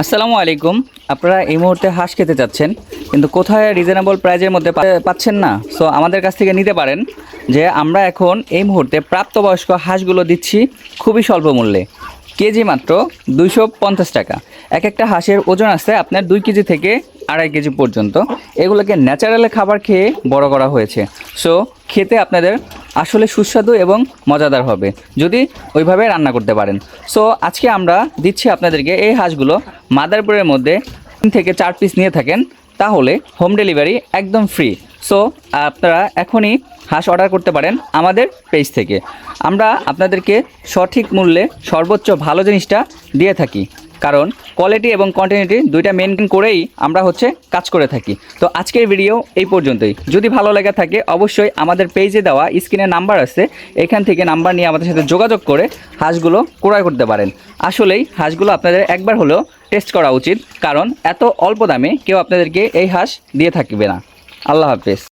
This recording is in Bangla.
আসসালামু আলাইকুম। আপনারা এই মুহূর্তে হাঁস খেতে চাচ্ছেন, কিন্তু কোথায় রিজনেবল প্রাইজের মধ্যে পাচ্ছেন না? সো আমাদের কাছ থেকে নিতে পারেন যে আমরা এখন এই মুহূর্তে প্রাপ্তবয়স্ক হাঁসগুলো দিচ্ছি খুবই স্বল্প মূল্যে। কেজি মাত্র দুইশো পঞ্চাশ টাকা। এক একটা হাঁসের ওজন আছে আপনার দুই কেজি থেকে আড়াই কেজি পর্যন্ত। এগুলোকে ন্যাচারাল খাবার খেয়ে বড় করা হয়েছে। সো খেতে আপনাদের আসলে সুস্বাদু এবং মজাদার হবে, যদি ওইভাবে রান্না করতে পারেন। সো আজকে আমরা দিচ্ছি আপনাদেরকে এই হাঁসগুলো মাদারপুরের মধ্যে তিন থেকে চার পিস নিয়ে থাকেন, তাহলে হোম ডেলিভারি একদম ফ্রি সো আপনারা এখনই হাঁস অর্ডার করতে পারেন আমাদের পেজ থেকে। আমরা আপনাদেরকে সঠিক মূল্যে সর্বোচ্চ ভালো জিনিসটা দিয়ে থাকি। কারণ কোয়ালিটি এবং কন্টিনিউটি দুইটা মেনটেন করেই আমরা হচ্ছে কাজ করে থাকি। তো আজকের ভিডিও এই পর্যন্তই। যদি ভালো লেগে থাকে, অবশ্যই আমাদের পেজে দেওয়া স্ক্রিনে নাম্বার আছে। এখান থেকে নাম্বার নিয়ে আমাদের সাথে যোগাযোগ করে হাঁসগুলো ক্রয় করতে পারেন। আসলেই হাঁসগুলো আপনাদের একবার হলেও টেস্ট করা উচিত, কারণ এত অল্প দামে কেউ আপনাদেরকে এই হাঁস দিয়ে থাকবে না। আল্লাহ হাফেজ।